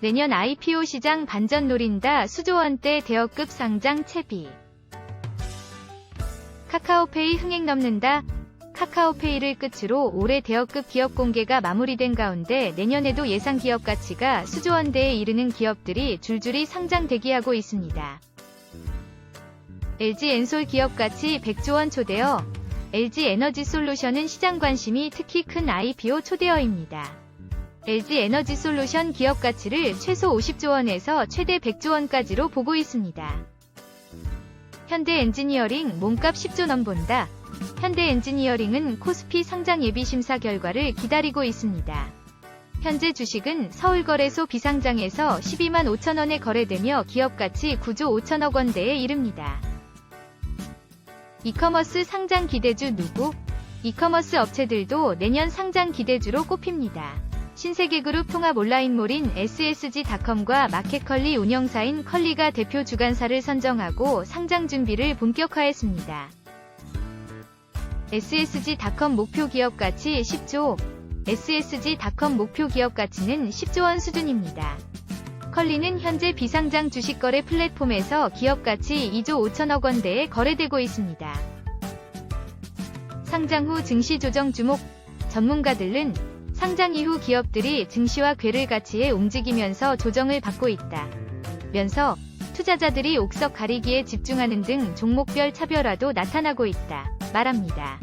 내년 IPO 시장 반전 노린다 수조원대 대여급 상장 채비. 카카오페이 흥행 넘는다. 카카오페이를 끝으로 올해 대여급 기업 공개가 마무리된 가운데 내년에도 예상 기업 가치가 수조원대에 이르는 기업들이 줄줄이 상장 대기하고 있습니다. LG 엔솔 기업 가치 100조 원 초대어 LG 에너지 솔루션은 시장 관심이 특히 큰 IPO 초대어입니다. LG 에너지 솔루션 기업 가치를 최소 50조 원에서 최대 100조 원까지로 보고 있습니다. 현대 엔지니어링 몸값 10조 넘본다. 현대 엔지니어링은 코스피 상장 예비 심사 결과를 기다리고 있습니다. 현재 주식은 서울거래소 비상장에서 12만 5천 원에 거래되며 기업 가치 9조 5천억 원대에 이릅니다. 이커머스 상장 기대주 누구? 이커머스 업체들도 내년 상장 기대주로 꼽힙니다. 신세계 그룹 통합 온라인몰인 SSG닷컴과 마켓컬리 운영사인 컬리가 대표 주간사를 선정하고 상장 준비를 본격화했습니다. SSG닷컴 목표 기업 가치 10조, SSG닷컴 목표 기업 가치는 10조 원 수준입니다. 컬리는 현재 비상장 주식거래 플랫폼에서 기업 가치 2조 5천억 원대에 거래되고 있습니다. 상장 후 증시 조정 주목 전문가들은 상장 이후 기업들이 증시와 괴를 가치에 움직이면서 조정을 받고 있다. 면서 투자자들이 옥석 가리기에 집중하는 등 종목별 차별화도 나타나고 있다. 말합니다.